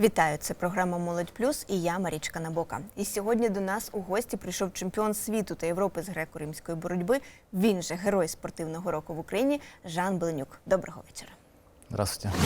Вітаю! Це програма Молодь Плюс і я Марічка Набока. І сьогодні до нас у гості прийшов чемпіон світу та Європи з греко-римської боротьби. Він же герой спортивного року в Україні Жан Беленюк. Доброго вечора. Здравствуйте.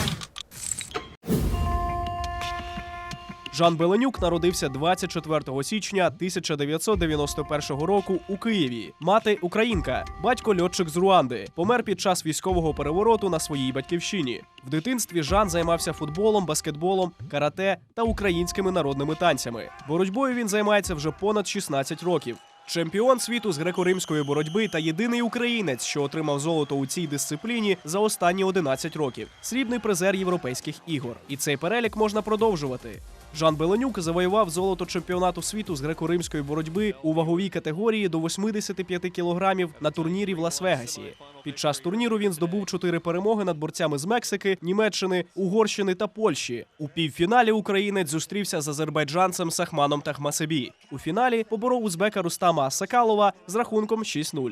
Жан Беленюк народився 24 січня 1991 року у Києві. Мати українка, батько льотчик з Руанди. Помер під час військового перевороту на своїй батьківщині. В дитинстві Жан займався футболом, баскетболом, карате та українськими народними танцями. Боротьбою він займається вже понад 16 років. Чемпіон світу з греко-римської боротьби та єдиний українець, що отримав золото у цій дисципліні за останні 11 років. Срібний призер європейських ігор. І цей перелік можна продовжувати. Жан Беленюк завоював золото чемпіонату світу з греко-римської боротьби у ваговій категорії до 85 кілограмів на турнірі в Лас-Вегасі. Під час турніру він здобув чотири перемоги над борцями з Мексики, Німеччини, Угорщини та Польщі. У півфіналі українець зустрівся з азербайджанцем Сахманом Тахмасебі. У фіналі поборов узбека Рустама Сакалова з рахунком 6-0.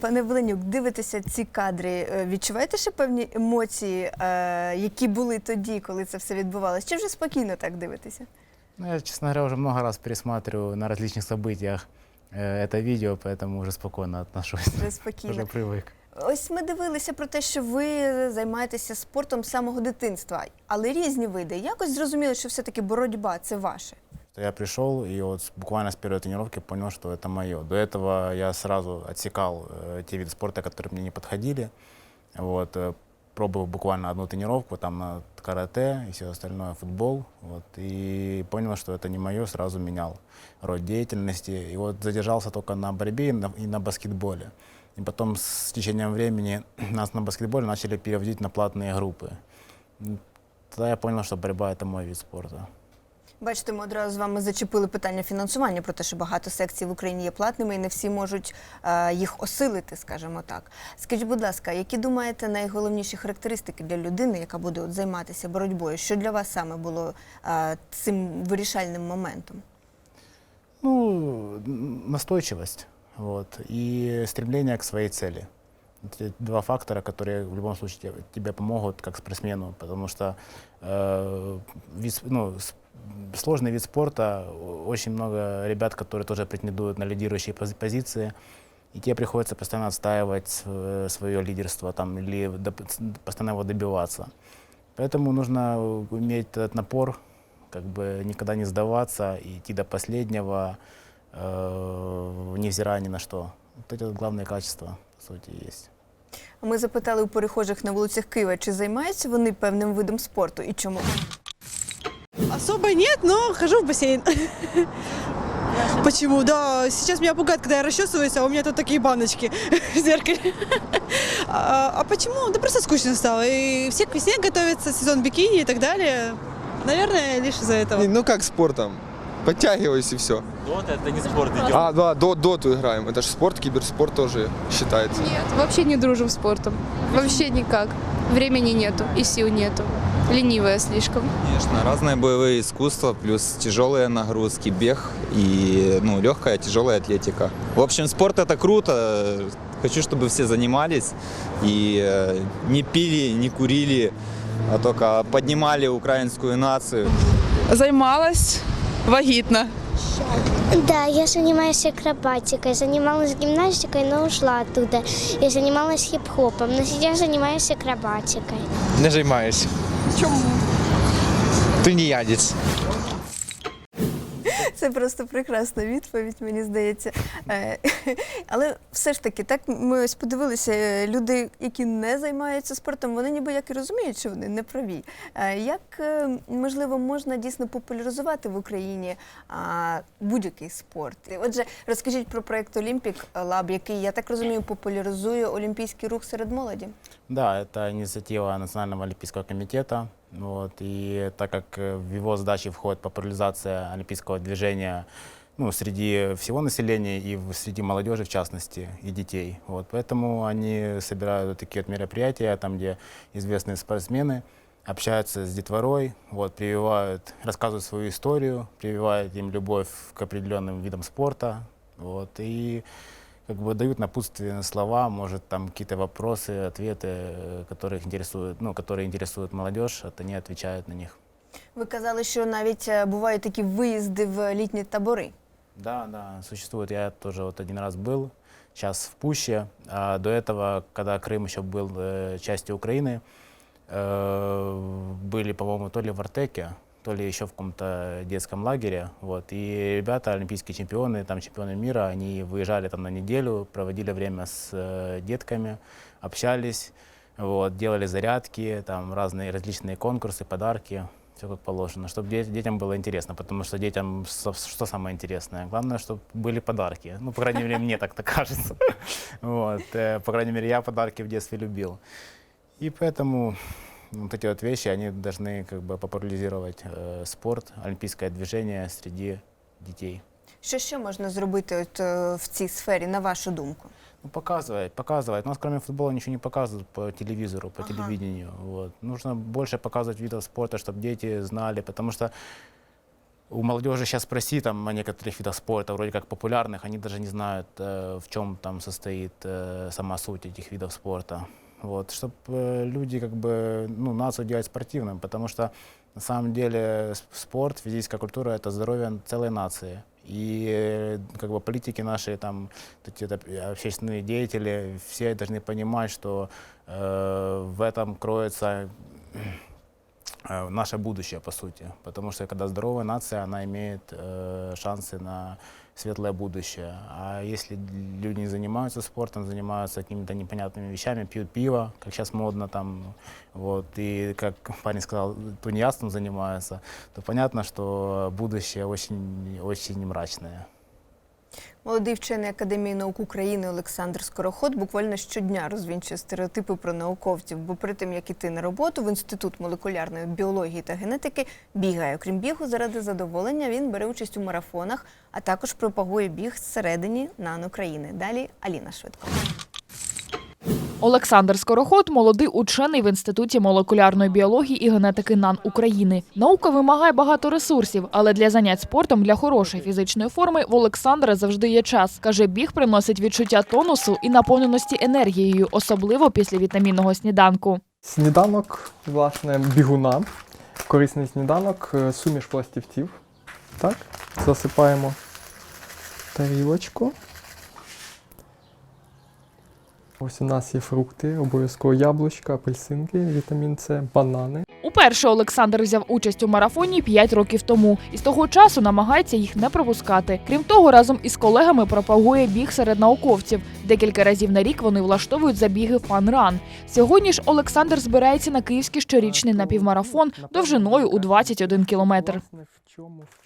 Пане Беленюк, дивитеся ці кадри. е, Відчуваєте ще певні емоції, е, які були тоді, коли це все відбувалося? Чи вже спокійно так дивитеся? Ну, я, честно говоря, уже много раз пересматриваю на различных событиях э, это видео, поэтому уже спокойно отношусь. Вже спокійно. Уже привык. Ось ми дивилися про те, що ви займаєтеся спортом з самого дитинства, але різні види. Якось зрозуміли, що все-таки боротьба це ваше. Я пришел и вот с- буквально с первой тренировки понял, что это мое. До этого я сразу отсекал э, те виды спорта, которые мне не подходили. Вот, э, пробовал буквально одну тренировку, там на карате и все остальное, футбол. Вот, и понял, что это не мое, сразу менял род деятельности. И вот задержался только на борьбе и на, и на баскетболе. И потом с течением времени нас на баскетболе начали переводить на платные группы. М, Тогда я понял, что борьба – это мой вид спорта. Бачите, ми одразу з вами зачепили питання фінансування про те, що багато секцій в Україні є платними і не всі можуть е, їх осилити, скажімо так. Скажіть, будь ласка, які думаєте найголовніші характеристики для людини, яка буде от займатися боротьбою? Що для вас саме було е, цим вирішальним моментом? Ну, н- настойчивость вот, и стремление к своей цели. Это два фактора, которые в любом случае тебе, тебе помогут как спортсмену, потому что э, вид с- ну, с- сложный вид спорта, о- очень много ребят, которые тоже претендуют на лидирующие пози- позиции, и тебе приходится постоянно отстаивать свое лидерство там, или доп- с- постоянно его добиваться. Поэтому нужно иметь этот напор, как бы никогда не сдаваться и идти до последнего, э, невзирая ни на что. Вот эти вот главные качества, по сути, есть. Ми запитали у перехожих на вулицях Києва, чи займаються вони певним видом спорту і чому. Особо нет, но хожу в бассейн. Почему? Да, сейчас меня пугает, когда я расчесываюсь, а у меня тут такие баночки в зеркале. А, а почему? Да просто скучно стало. И все к весне готовятся, сезон бикини и так далее. Наверное, лишь из-за этого. Не, Ну как спортом? Подтягиваюсь и все. Дота это не спорт идет. А, да, до, доту играем. Это же спорт, киберспорт тоже считается. Нет, вообще не дружим спортом. Вообще никак. Времени нету и сил нету. Ленивая слишком. Конечно, разные боевые искусства, плюс тяжелые нагрузки, бег и ну, легкая, тяжелая атлетика. В общем, спорт это круто. Хочу, чтобы все занимались и э, не пили, не курили, а только поднимали украинскую нацию. Займалась вагітна. Да, я занимаюсь акробатикой, занималась гимнастикой, но ушла оттуда. Я занималась хип-хопом, но сейчас занимаюсь акробатикой. Не займаюся. Чому? Тунеядець. Це просто прекрасна відповідь, мені здається. Е, Але все ж таки, так ми ось подивилися, е, люди, які не займаються спортом, вони ніби як і розуміють, що вони не праві. Е, Як можливо можна дійсно популяризувати в Україні будь-який спорт? Отже, розкажіть про проект Олімпік Лаб, який я так розумію, популяризує олімпійський рух серед молоді. Да, это инициатива Национального олимпийского комитета. Вот, и так как э, в его задачи входит популяризация олимпийского движения ну, среди всего населения и в- среди молодежи, в частности, и детей. Вот, поэтому они собирают вот такие вот мероприятия, там, где известные спортсмены общаются с детворой, вот, прививают, рассказывают свою историю, прививают им любовь к определенным видам спорта. Вот, и как бы дают напутственные слова, может, там какие-то вопросы, ответы, э, которых интересуют, ну, которые интересуют молодежь, вот они отвечают на них. Ви казали, що навіть е, бувають такі виїзди в літні табори. Да, да, существует. Я тоже вот один раз был, сейчас в Пуще. А до этого, когда Крым еще был э, частью Украины, э, были, по-моему, то ли в Артеке, то ли еще в каком-то детском лагере. Вот. И ребята, олимпийские чемпионы, там чемпионы мира, они выезжали там на неделю, проводили время с э, детками, общались, вот, делали зарядки, там разные различные конкурсы, подарки все как положено, чтобы детям было интересно, потому что детям со- что самое интересное? Главное, чтобы были подарки. Ну, по крайней мере, мне так-то кажется. Вот. э, По крайней мере, я подарки в детстве любил. И поэтому вот эти вот вещи, они должны как бы популяризировать э, спорт, олимпийское движение среди детей. Що ще можна зробити от, е, в цій сфері, на вашу думку? Ну, показывать, показывать. У нас кроме футбола ничего не показывают по телевизору, по Ага. телевидению. Вот. Нужно больше показывать видов спорта, чтобы дети знали, потому что у молодежи сейчас спроси там о некоторых видах спорта, вроде как популярных, они даже не знают, э, в чем там состоит э, сама суть этих видов спорта. Вот, чтобы люди как бы, ну, нацию делать спортивным, потому что на самом деле с- спорт, физическая культура – это здоровье целой нации. И э, как бы политики наши, там, вот эти это, общественные деятели, все должны понимать, что э, в этом кроется э, наше будущее, по сути. Потому что когда здоровая нация, она имеет э, шансы на светлое будущее. А если люди не занимаются спортом, занимаются какими-то непонятными вещами, пьют пиво, как сейчас модно там, вот, и как парень сказал, тунеядством занимаются, то понятно, что будущее очень, очень мрачное. Молодий вчений Академії наук України Олександр Скороход буквально щодня розвінчує стереотипи про науковців, бо перед тим як іти на роботу в інститут молекулярної біології та генетики бігає. Окрім бігу, заради задоволення він бере участь у марафонах, а також пропагує біг зсередині НАН країни. Далі Аліна Швидко. Олександр Скороход молодий учений в інституті молекулярної біології і генетики НАН України. Наука вимагає багато ресурсів, але для занять спортом для хорошої фізичної форми в Олександра завжди є час. каже, біг приносить відчуття тонусу і наповненості енергією, особливо після вітамінного сніданку. Сніданок, власне, бігуна. Корисний сніданок, е, суміш пластівців. Так, засипаємо тарілочку. Ось у нас є фрукти, обов'язково яблучка, апельсинки, вітамін С, банани. Уперше Олександр взяв участь у марафоні 5 років тому і з того часу намагається їх не пропускати. Крім того, разом із колегами пропагує біг серед науковців. Декілька разів на рік вони влаштовують забіги фан-ран. Сьогодні ж Олександр збирається на київський щорічний напівмарафон довжиною у 21 кілометр.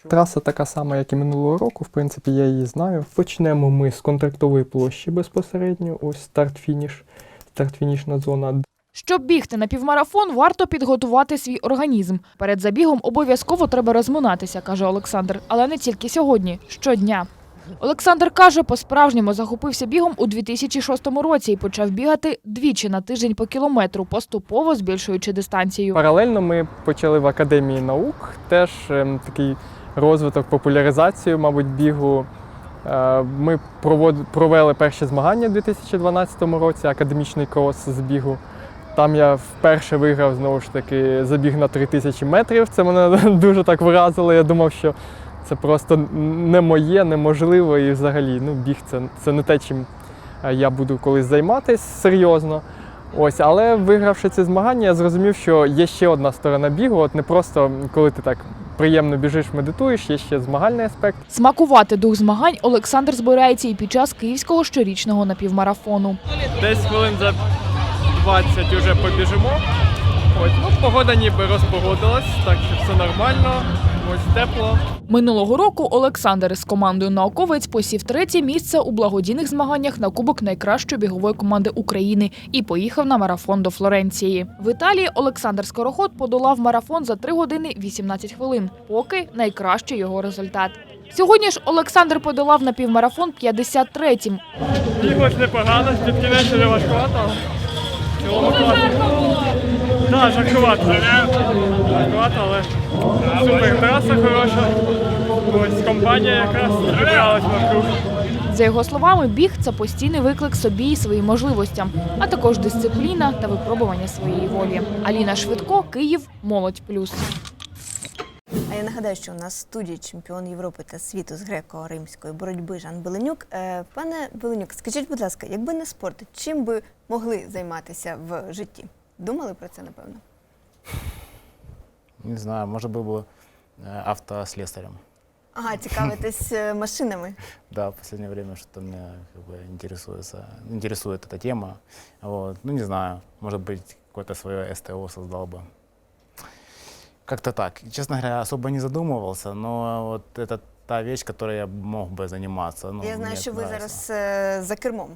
Траса така сама, як і минулого року. В принципі, я її знаю. Почнемо ми з контрактової площі безпосередньо. Ось старт-фініш, старт-фінішна зона. Щоб бігти на півмарафон, варто підготувати свій організм. Перед забігом обов'язково треба розминатися, каже Олександр, але не тільки сьогодні, щодня. Олександр каже, по-справжньому захопився бігом у 2006 році і почав бігати двічі на тиждень по кілометру, поступово збільшуючи дистанцію. Паралельно ми почали в академії наук теж ем, такий розвиток, популяризацію, мабуть, бігу. Е, Ми провод- провели перші змагання у 2012 році, академічний крос з бігу. Там я вперше виграв знову ж таки забіг на 3000 метрів. Це мене дуже так вразило. Я думав, що це просто не моє, неможливо. І взагалі ну, біг це, це не те, чим е, я буду колись займатися серйозно. Ось, але вигравши ці змагання, я зрозумів, що є ще одна сторона бігу. От не просто коли ти так приємно біжиш, медитуєш, є ще змагальний аспект. Смакувати дух змагань Олександр збирається і під час київського щорічного напівмарафону. Десь хвилин за 20 вже побіжимо. Ось, ну, погода ніби розпогодилась, так що все нормально, ось тепло. Минулого року Олександр із командою науковець посів третє місце у благодійних змаганнях на кубок найкращої бігової команди України і поїхав на марафон до Флоренції. В Італії Олександр Скороход подолав марафон за 3 години 18 хвилин, поки найкращий його результат. Сьогодні ж Олександр подолав на півмарафон 53-м. Біглось непогано, під кінець важкувато. Цілому. Так, жаркувато. Жаркувато, але супер траса хороша. Ось компанія якраз зібралась вокруг. За його словами, біг це постійний виклик собі і своїм можливостям, а також дисципліна та випробування своєї волі. Аліна Швидко, Київ, Молодь Плюс. А я нагадаю, що у нас в студії чемпіон Європи та світу з греко-римської боротьби Жан Беленюк. Е, Пане Беленюк, скажіть, будь ласка, якби не спорт, чим би могли займатися в житті? Думали про це, напевно? Не знаю, может, был бы э, автослесарем. Ага, цікавитесь е, машинами. Да, в последнее время что-то меня как бы интересуется, интересует эта тема. Вот. Ну, не знаю, может быть, какое-то свое СТО создал бы. Как-то так. Честно говоря, особо не задумывался, но вот это та вещь, которой я мог бы заниматься. Ну, я знаю, мне що ви нравится. зараз е, за кермом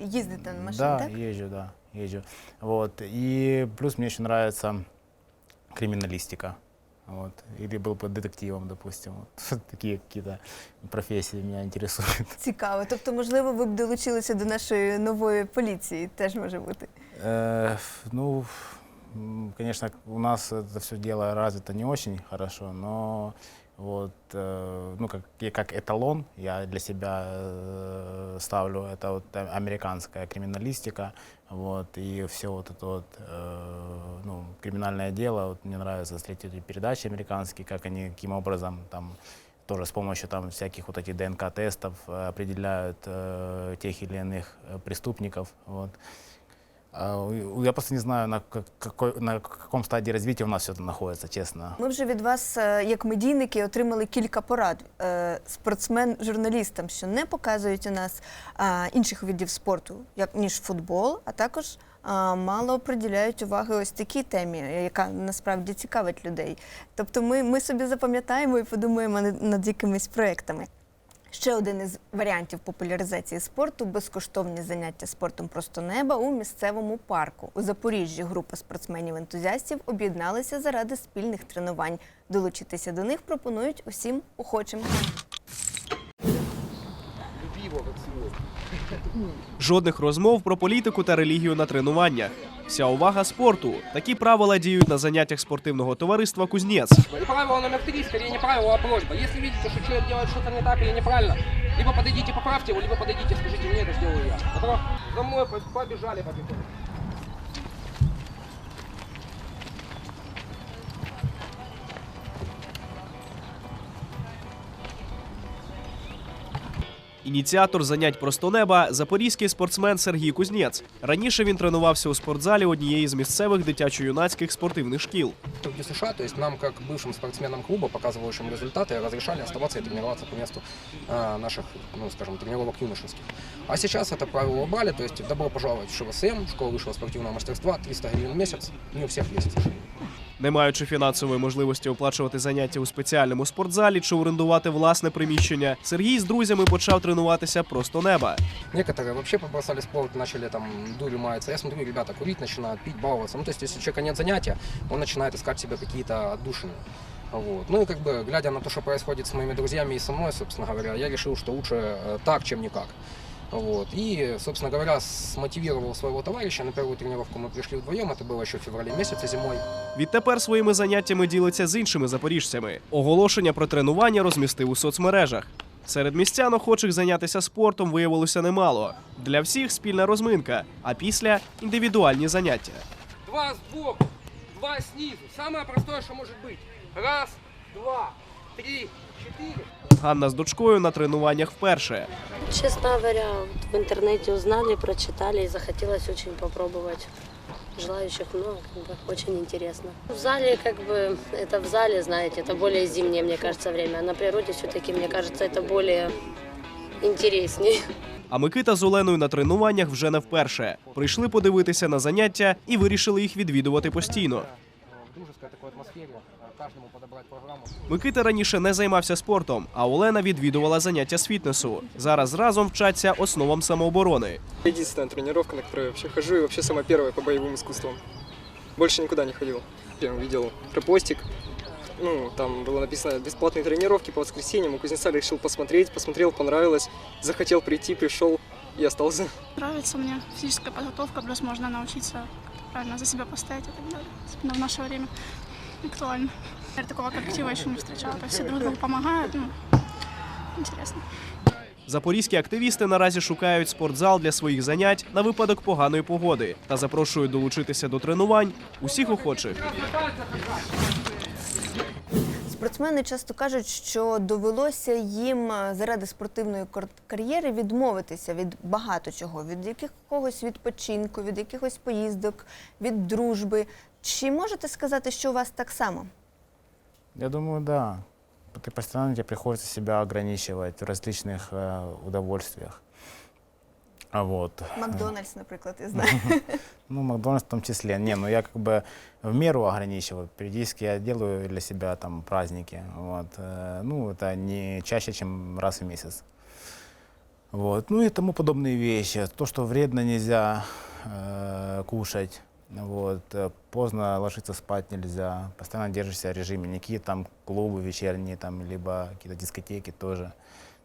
їздите на машині, да, так? езжу, да, езжу. Вот. И плюс мне еще нравится криминалистика. Вот. Или был бы детективом, допустим. Вот. Такие какие-то профессии меня интересуют. Цікаво. Тобто, можливо, ви б долучилися до нашої нової поліції, теж може бути. Э, ну, м, конечно, у нас это все дело развито не очень хорошо, но вот, э, ну, как, и как эталон я для себя э, ставлю, это вот а- американская криминалистика, вот, и все вот это вот, э, ну, криминальное дело, вот мне нравится смотреть эти передачи американские, как они, каким образом там тоже с помощью там всяких вот этих ДНК-тестов э, определяют э, тех или иных э, преступников, вот. Я просто не знаю, на, как- какой, на каком стадии развития у нас все это находится, честно. Ми вже від вас, е, як медійники, отримали кілька порад е, спортсмен-журналістам, що не показують у нас інших видів спорту, як ніж футбол, а також мало приділяють уваги ось такій темі, яка насправді цікавить людей. Тобто, ми, ми собі запам'ятаємо і подумаємо над якимись проектами. Ще один із варіантів популяризації спорту безкоштовні заняття спортом просто неба у місцевому парку. У Запоріжжі група спортсменів-ентузіастів об'єдналися заради спільних тренувань. Долучитися до них пропонують усім охочим. Жодних розмов про політику та релігію на тренуваннях. Вся увага спорту. Такі правила діють на заняттях спортивного товариства Кузнець. Правило номер три, скоріше не правило, а просьба. Якщо бачите, що чоловік робить что-то не так або неправильно, либо подойдите, поправте його, либо подойдите, скажіть мені, это сделаю я. За мною побіжали побежали Ініціатор занять просто неба запорізький спортсмен Сергій Кузнєц. Раніше він тренувався у спортзалі однієї з місцевих дитячо-юнацьких спортивних шкіл. В США, то есть нам, как бывшим спортсменам клуба, показывающим результаты, разрешали оставаться и тренироваться по месту а, наших, ну, скажем, тренировок юношеских. А сейчас это правило убрали, то есть добро пожаловать в ШВСМ, школа высшего спортивного мастерства, 300 гривен в месяц, не у всех есть, к сожалению. Не маючи фінансової можливості оплачувати заняття у спеціальному спортзалі чи орендувати власне приміщення, Сергій з друзями почав тренуватися просто неба. Некоторые вообще побросали спорт, начали там дурью маяться. Я смотрю, ребята курить начинают, пить, баловаться. Ну, то есть, если у человека нет занятия, он начинает искать себе какие-то отдушины. Вот. Ну и как бы, глядя на то, что происходит с моими друзьями и со мной, собственно говоря, я решил, что лучше э, так, чем никак. Вот. И, собственно говоря, смотивировал своего товарища. На первую тренировку мы пришли вдвоем, это было еще в феврале месяце зимой. Відтепер своїми заняттями ділиться з іншими запоріжцями. Оголошення про тренування розмістив у соцмережах. Серед містян охочих зайнятися спортом виявилося немало. Для всіх спільна розминка, а після індивідуальні заняття. Два сбоку, два снизу. Самое простое, что может быть. Раз, два, три, четыре. Ганна з дочкою на тренуваннях вперше. Честно говоря, вот в интернете узнали, прочитали и захотелось очень попробовать. Желающих много, как бы, очень интересно. В зале, как бы, это в зале, знаете, это более зимнее, мне кажется, время. А на природе все-таки, мне кажется, это более интереснее. А Микита з Оленою на тренуваннях вже не вперше. Прийшли подивитися на заняття і вирішили їх відвідувати постійно. В дружеской такой атмосфере э, каждому подобрать программу. Микита раніше не займався спортом, а Олена відвідувала заняття з фітнесу. Зараз разом вчаться основам самооборони. Единственная тренировка, на которую я вообще хожу, и вообще самая первая по боевым искусствам. Больше никуда не ходил. Я увидел репостик, ну, там было написано бесплатные тренировки по воскресеньям. У кузнеца решил посмотреть, посмотрел, понравилось, захотел прийти, пришел и остался. Нравится мне физическая подготовка, плюс можно научиться правильно за себя постоять и так далее. Особенно в наше время актуально. Я такого коллектива еще не встречала. То есть все друг другу помогают, ну, интересно. Запорізькі активісти наразі шукають спортзал для своїх занять на випадок поганої погоди та запрошують долучитися до тренувань усіх охочих. Спортсмени часто кажуть, що довелося їм е, заради спортивної кар- кар'єри відмовитися від багато чого, від якогось відпочинку, від якихось поїздок, від дружби. Чи можете сказати, що у вас так само? Я думаю, да. Ты постоянно тебе приходится себя ограничивать в различных э, удовольствиях. А вот. Макдональдс, наприклад, я знаю. Ну, Макдональдс в том числе. Не, ну я как бы в меру ограничиваю. Периодически я делаю для себя там праздники. Вот. Э, Ну, это не чаще, чем раз в месяц. Вот. Ну и тому подобные вещи. То, что вредно нельзя э, кушать. Вот. э, Поздно ложиться спать нельзя. Постоянно держишься в режиме. Никакие там клубы вечерние, там, либо какие-то дискотеки тоже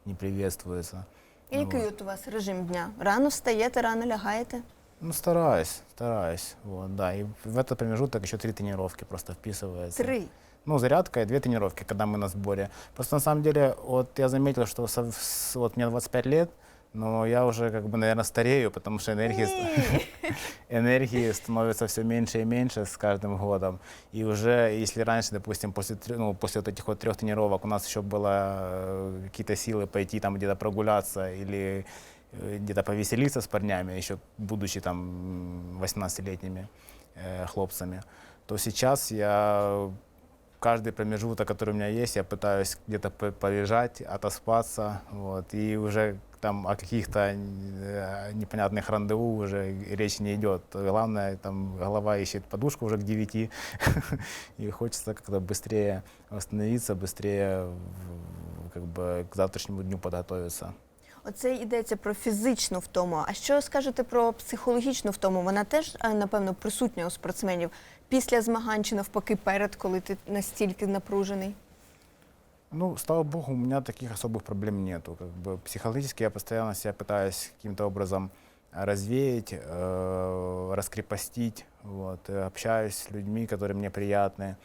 не приветствуются. І який от у вас режим дня? Рано встаєте, рано лягаєте? Ну, стараюсь, стараюсь. Вот, да. И в этот промежуток еще три тренировки просто вписывается. Три. Ну, зарядка и две тренировки, когда мы на сборе. Просто на самом деле, вот я заметил, что со- с- вот мне 25 лет, но я уже, как бы, наверное, старею, потому что энергии, ст- энергии становится все меньше и меньше с каждым годом. И уже, если раньше, допустим, после, трё- ну, после вот этих вот трех тренировок у нас еще было э, какие-то силы пойти там где-то прогуляться или э, где-то повеселиться с парнями, еще будучи там м, 18-летними э, хлопцами, то сейчас я каждый промежуток, который у меня есть, я пытаюсь где-то по- полежать, отоспаться, вот, и уже там о каких-то э, непонятных рандеву уже речь не идет. Главное, там голова ищет подушку уже к 9, и хочется как-то быстрее восстановиться, быстрее в- как бы к завтрашнему дню подготовиться. Оце йдеться про фізичну втому. А що скажете про психологічну втому? Вона теж, е, напевно, присутня у спортсменів після змагань чи навпаки перед, коли ти настільки напружений? Ну, слава богу, у меня таких особых проблем нету. Как бы психологически я постоянно себя пытаюсь каким-то образом развеять, э, раскрепостить. Вот, и общаюсь с людьми, которые мне приятны.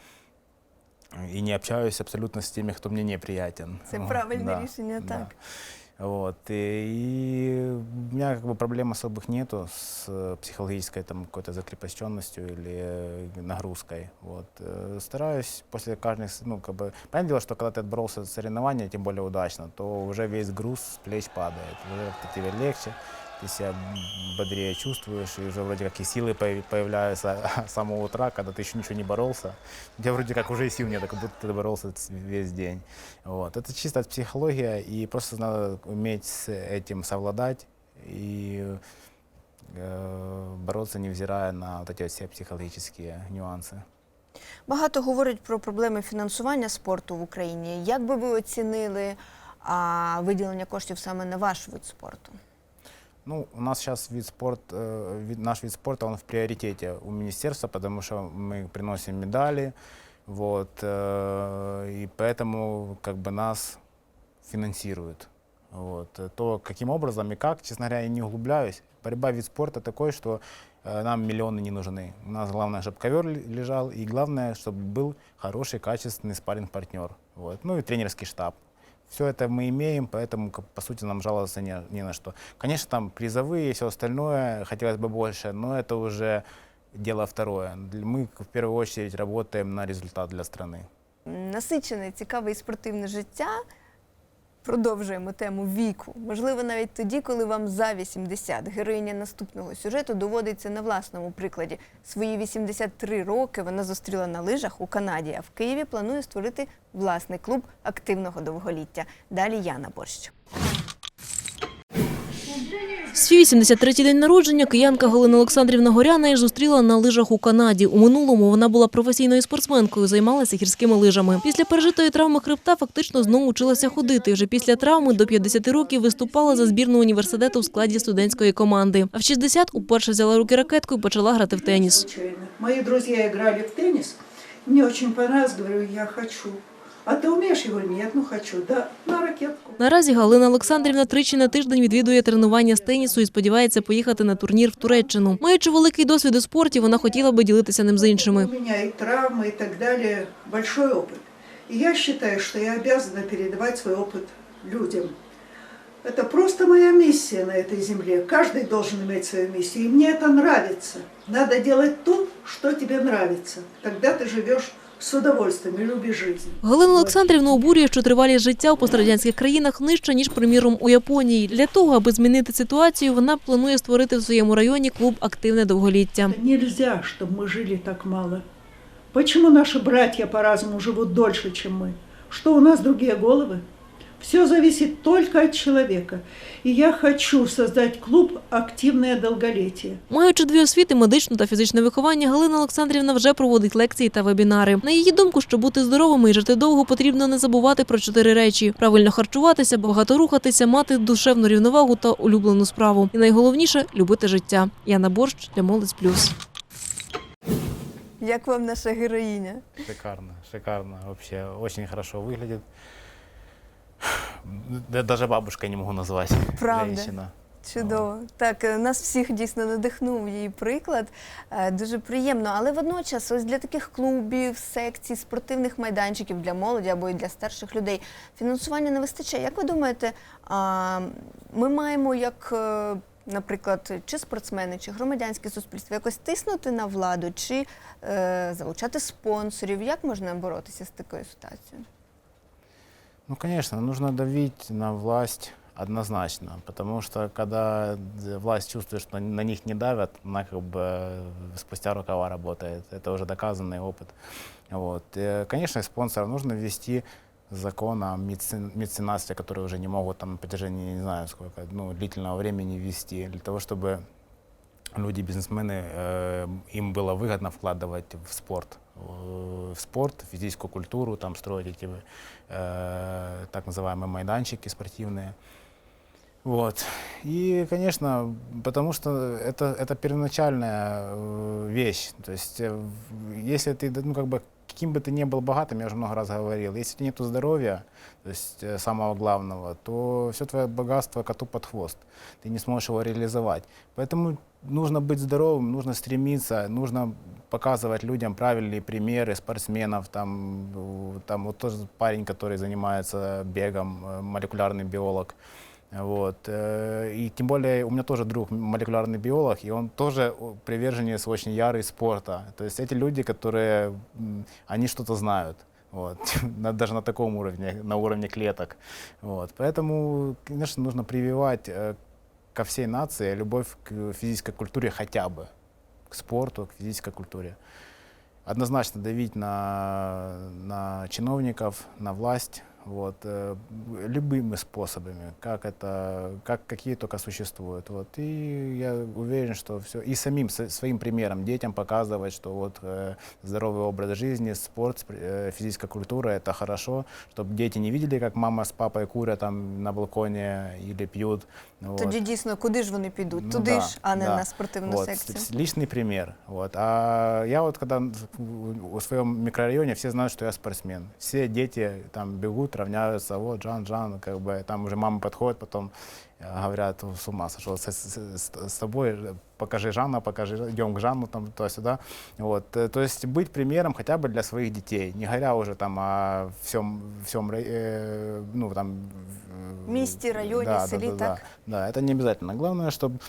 И не общаюсь абсолютно с теми, кто мне неприятен. Це Вот, правильне да, рішення, да. так. Вот, и, и у меня как бы проблем особых нету с э, психологической там какой-то закрепощенностью или э, нагрузкой. Вот. Э, Стараюсь после каждых, с- ну, как бы, понятное дело, что когда ты отбрался от соревнования, тем более удачно, то уже весь груз с плеч падает. Уже как-то тебе легче, ты себя бодрее чувствуешь, и уже вроде как и силы появ- появляются с самого утра, когда ты еще ничего не боролся. У тебя вроде как уже и сил нет, как будто ты боролся ц- весь день. Вот. Это чисто психология, и просто надо уметь с этим совладать и э, бороться, невзирая на вот эти вот все психологические нюансы. Багато говорять про проблеми фінансування спорту в Україні. Як би ви оцінили а, виділення коштів саме на ваш вид спорту? Ну, у нас сейчас вид спорт, э, наш вид спорта, он в приоритете у министерства, потому что мы приносим медали, вот, э, и поэтому как бы нас финансируют. Вот. Э, То, каким образом и как, честно говоря, я не углубляюсь. Борьба вид спорта такой, что нам миллионы не нужны. У нас главное, чтобы ковер ле- лежал, и главное, чтобы был хороший, качественный спарринг-партнер. Вот. Ну и тренерский штаб. Все это мы имеем, поэтому, как- по сути, нам жаловаться не, не на что. Конечно, там призовые и все остальное, хотелось бы больше, но это уже дело второе. Для- Мы в первую очередь работаем на результат для страны. Насичене, цікаве і спортивне життя. Продовжуємо тему віку. Можливо, навіть тоді, коли вам за 80. Героїня наступного сюжету доводиться на власному прикладі. Свої 83 роки вона зустріла на лижах у Канаді, а в Києві планує створити власний клуб активного довголіття. Далі Яна Борщ. Свій 83-й день народження киянка Галина Олександрівна Горяна і зустріла на лижах у Канаді. У минулому вона була професійною спортсменкою, займалася гірськими лижами. Після пережитої травми хребта фактично знову вчилася ходити. Вже після травми до 50 років виступала за збірну університету в складі студентської команди. А в 60 уперше взяла руки ракетку і почала грати в теніс. Мои друзья играли в теннис. Мне очень понравилось, говорю, я хочу. А ты умеешь? Я говорю, нет, ну хочу. Да, на ракетку. Наразі Галина Олександрівна тричі на тиждень відвідує тренування з тенісу і сподівається поїхати на турнір в Туреччину. Маючи великий досвід у спорті, вона хотіла би ділитися ним з іншими. У меня и травмы, и так далее, большой опыт. И я считаю, что я обязана передавать свой опыт людям. Это просто моя миссия на этой земле. Каждый должен иметь свою миссию. И мне это нравится. Надо делать то, что тебе нравится. Тогда ты живешь с удовольствием и любишь жизнь. Галина Олександрівна обурює, що тривалість життя у пострадянських країнах нижча, ніж, приміром, у Японії. Для того, аби змінити ситуацію, вона планує створити в своєму районі клуб «Активне довголіття». Нельзя, чтобы мы жили так мало. Почему наши братья по-разному живут дольше, чем мы? Что у нас другие головы? Все зависит только от человека. И я хочу создать клуб «Активное долголетие». Маючи дві освіти, медичну та фізичне виховання, Галина Олександрівна вже проводить лекції та вебінари. На її думку, щоб бути здоровими і жити довго, потрібно не забувати про чотири речі: правильно харчуватися, багато рухатися, мати душевну рівновагу та улюблену справу. І найголовніше любити життя. Яна Борщ для Молодь Плюс. Як вам наша героїня? Шикарно, шикарно. Вообще очень хорошо выглядит. Да, даже бабушкой не могу назвать. Правда. Женщина. Чудово. Так, е, нас всіх дійсно надихнув її приклад. Е, Дуже приємно. Але водночас, ось для таких клубів, секцій, спортивних майданчиків для молоді або і для старших людей фінансування не вистачає. Як ви думаєте, а, ми маємо як. е, Наприклад, чи спортсмени, чи громадянське суспільство якось тиснути на владу, чи е, залучати спонсорів. Як можна боротися з такою ситуацією? Ну, конечно, нужно давить на власть однозначно, потому что когда власть чувствует, что на них не давят, она как бы э, спустя рукава работает. Это уже доказанный опыт. Вот. Э, Конечно, спонсоров нужно ввести закон о меценатстве, который уже не могут там на протяжении, не знаю сколько, ну, длительного времени ввести, для того, чтобы люди, бизнесмены, э, им было выгодно вкладывать в спорт, в спорт, в физическую культуру, там строить эти э, так называемые майданчики спортивные. Вот. И, конечно, потому что это, это первоначальная э, вещь. То есть, э, в- если ты, ну, как бы, каким бы ты ни был богатым, я уже много раз говорил, если у тебя нет здоровья, то есть э, самого главного, то все твое богатство коту под хвост. Ты не сможешь его реализовать. Поэтому нужно быть здоровым, нужно стремиться, нужно показывать людям правильные примеры спортсменов. Там, у- там вот тоже парень, который занимается бегом, э, молекулярный биолог. Вот. э, И тем более у меня тоже друг молекулярный биолог, и он тоже приверженец очень ярый спорта. То есть эти люди, которые, они что-то знают. Вот. Даже на таком уровне, на уровне клеток. Вот. Поэтому, конечно, нужно прививать э, ко всей нации любовь к физической культуре хотя бы, к спорту, к физической культуре. Однозначно давить на, на чиновников, на власть, вот, э, любыми способами, как это, как, какие только существуют. Вот. И я уверен, что все, и самим со- своим примером детям показывать, что вот э, здоровый образ жизни, спорт, спр- э, физическая культура это хорошо, чтобы дети не видели, как мама с папой курят там на балконе или пьют. Вот. Тоді дійсно, куди ж вони підуть? Ну Туди да, ж, а не да. на спортивну Вот, секцію. с- Личный пример. Вот. А я вот когда в- в своем микрорайоне все знают, что я спортсмен. Все дети там бегут, равняются, вот Жан, Жан, как бы там уже мама подходит, потом э, говорят, «О, с ума сошел, с, с- с- с тобой э, покажи Жанна, покажи, идем к Жанну там туда-сюда. Вот. э, То есть быть примером хотя бы для своих детей, не говоря уже там о всем, всем рай- э, ну там в- Місті, районі, да, селі, да, да, так? Да, да, это не обязательно. Главное, чтобы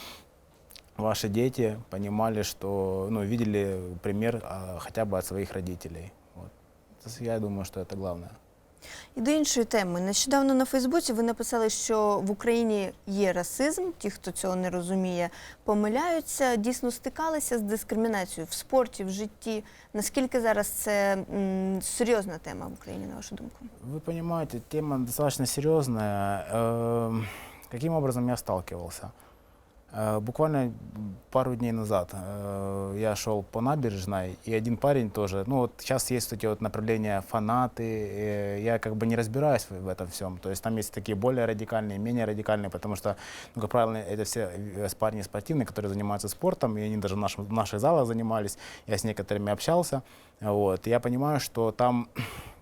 ваши дети понимали, что, ну, видели пример а, хотя бы от своих родителей. Вот. То есть Я думаю, что это главное. І до іншої теми. Нещодавно на Фейсбуці ви написали, що в Україні є расизм. Ті, хто цього не розуміє, помиляються, дійсно стикалися з дискримінацією в спорті, в житті. Наскільки зараз це м, серйозна тема в Україні, на вашу думку? Вы понимаете, тема достаточно серьезная. Эм, Каким образом я сталкивался? Буквально пару дней назад я шел по набережной, и один парень тоже, ну вот сейчас есть эти вот направления фанаты, я как бы не разбираюсь в этом всем, то есть там есть такие более радикальные, менее радикальные, потому что, ну, как правило, это все э, парни спортивные, которые занимаются спортом, и они даже в, нашем, в наших залах занимались, я с некоторыми общался, вот, я понимаю, что там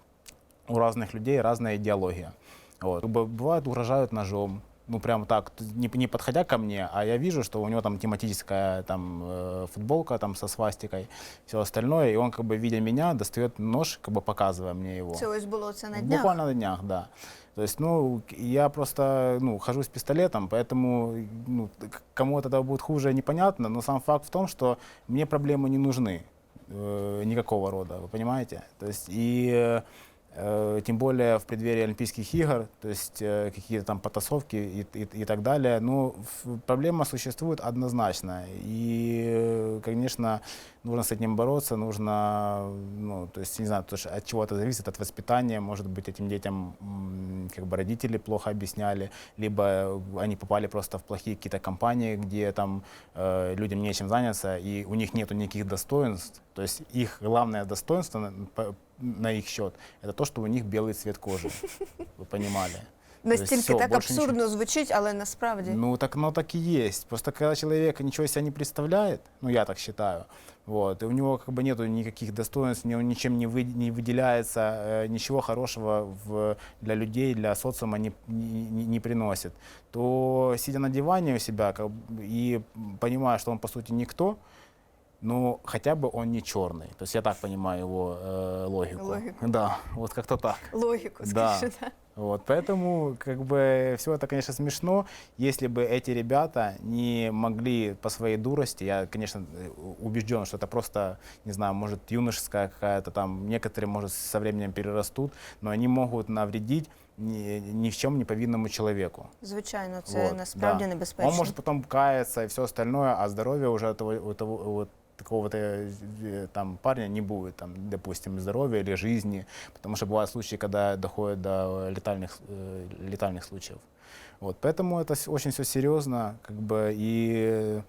у разных людей разная идеология. Вот. Как бы Бывает, угрожают ножом, ну прям так, не, не подходя ко мне, а я вижу, что у него там тематическая там э, футболка там со свастикой, все остальное, и он как бы видя меня достает нож, как бы показывая мне его. Це ось було це на днях. Буквально на днях, да. То есть, ну, я просто, ну, хожу с пистолетом, поэтому, ну, кому от этого будет хуже, непонятно, но сам факт в том, что мне проблемы не нужны э, никакого рода, вы понимаете? То есть, и э, тем более в преддверии Олимпийских игр, то есть э, какие-то там потасовки и, и, и так далее, ну, ф- проблема существует однозначно, и, э, конечно, нужно с этим бороться, нужно, ну, то есть, не знаю, то, от чего это зависит, от воспитания, может быть, этим детям как бы родители плохо объясняли, либо они попали просто в плохие какие-то компании, где там э, людям нечем заняться, и у них нету никаких достоинств, то есть их главное достоинство на, их счет, это то, что у них белый цвет кожи, вы понимали. Настільки всё, так абсурдно звучить, але насправді. Ну так оно так и есть. Просто когда человек ничего себя не представляет, ну я так считаю, вот, и у него как бы нету никаких достоинств, он ничем не, вы, не выделяется, э, ничего хорошего в, для людей, для социума не, не, не- приносит, то сидя на диване у себя как, и понимая, что он по сути никто, ну хотя бы он не черный. То есть я так понимаю его э, логику. Логику. Да, вот как-то так. Логіку, Да. скажімо так. Вот, поэтому, как бы, все это, конечно, смешно. Если бы эти ребята не могли по своей дурости, я, конечно, э, убежден, что это просто, не знаю, может, юношеская какая-то там, некоторые, может, со временем перерастут, но они могут навредить ни, ни в чем не повинному человеку. Звичайно, це Вот, насправді да. небезпечно. Он может потом каяться и все остальное, а здоровья уже этого, у того, вот, такого-то э, там парня не будет, там, допустим, здоровья или жизни, потому что бывают случаи, когда доходит до летальных, э, летальных случаев. Вот, поэтому это с- очень все серьезно, как бы, и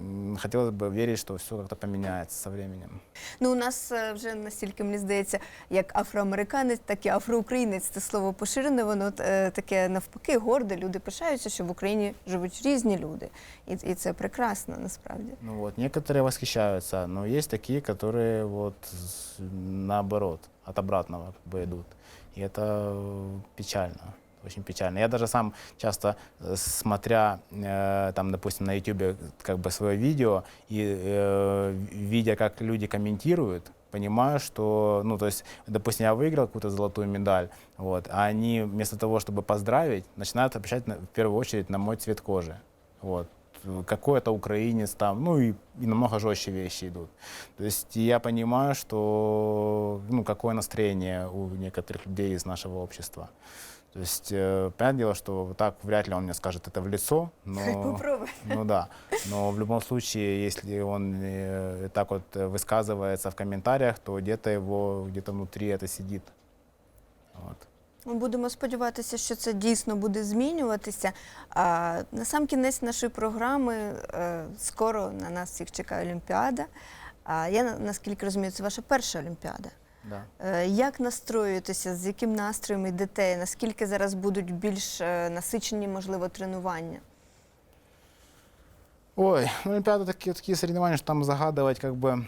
м, хотелось бы верить, что все как-то поменяется со временем. Ну, у нас е, вже настільки, мені здається, як афроамериканець, так і афроукраїнець це слово поширене, воно е, таке навпаки горде. Люди пишаються, що в Україні живуть різні люди. І, і це прекрасно насправді. Ну вот, некоторые восхищаются, но есть такие, которые вот с- наоборот, от обратного как бы идут. И это э, печально, очень печально. Я даже сам часто, э, смотря, э, там, допустим, на YouTube как бы свое видео и э, видя, как люди комментируют, понимаю, что, ну, то есть, допустим, я выиграл какую-то золотую медаль, вот, а они вместо того, чтобы поздравить, начинают обращать на- в первую очередь на мой цвет кожи. Вот какой это украинец там, ну и, и намного жестче вещи идут. То есть я понимаю, что, ну, какое настроение у некоторых людей из нашего общества. То есть, э, понятное дело, что вот так вряд ли он мне скажет это в лицо, Хай но, попробуй. ну да, но в любом случае, если он э, так вот э, высказывается в комментариях, то где-то его, где-то внутри это сидит. Вот. Ми будемо сподіватися, що це дійсно буде змінюватися. А на сам кінець нашої програми е, скоро на нас всіх чекає Олімпіада. А я наскільки розумію, це ваша перша Олімпіада. Да. Е, Як настроюєтеся, з яким настроєм йдете? Наскільки зараз будуть більш е, насичені, можливо, тренування? Ой, ну Олимпиада такие, такие соревнования, что там загадывать как бы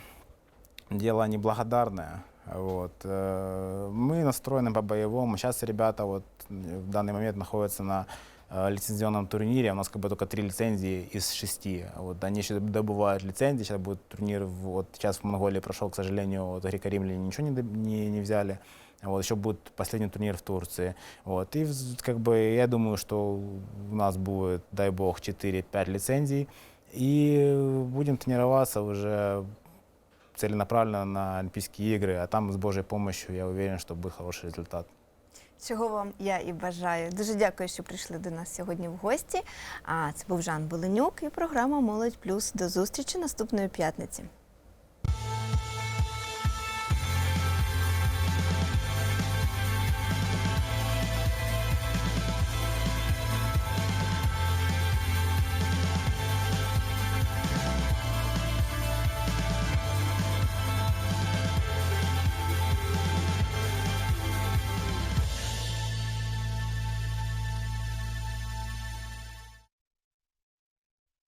дело неблагодарное. Вот. э, Мы настроены по-боевому. Сейчас ребята вот в данный момент находятся на э, лицензионном турнире. У нас как бы только три лицензии из шести. Вот. Они еще добывают лицензии. Сейчас будет турнир. в- Вот сейчас в Монголии прошел, к сожалению, вот греко-римляне ничего не, доб- не, не взяли. Вот, еще будет последний турнир в Турции. Вот, и вз- как бы я думаю, что у нас будет, дай бог, 4-5 лицензий. И будем тренироваться уже целенаправленно на Олимпийские игры, а там с Божьей помощью я уверен, что будет хороший результат. Чого вам я і бажаю. Дуже дякую, що прийшли до нас сьогодні в гості. А це був Жан Боленюк і програма Молодь Плюс. До зустрічі наступної п'ятниці.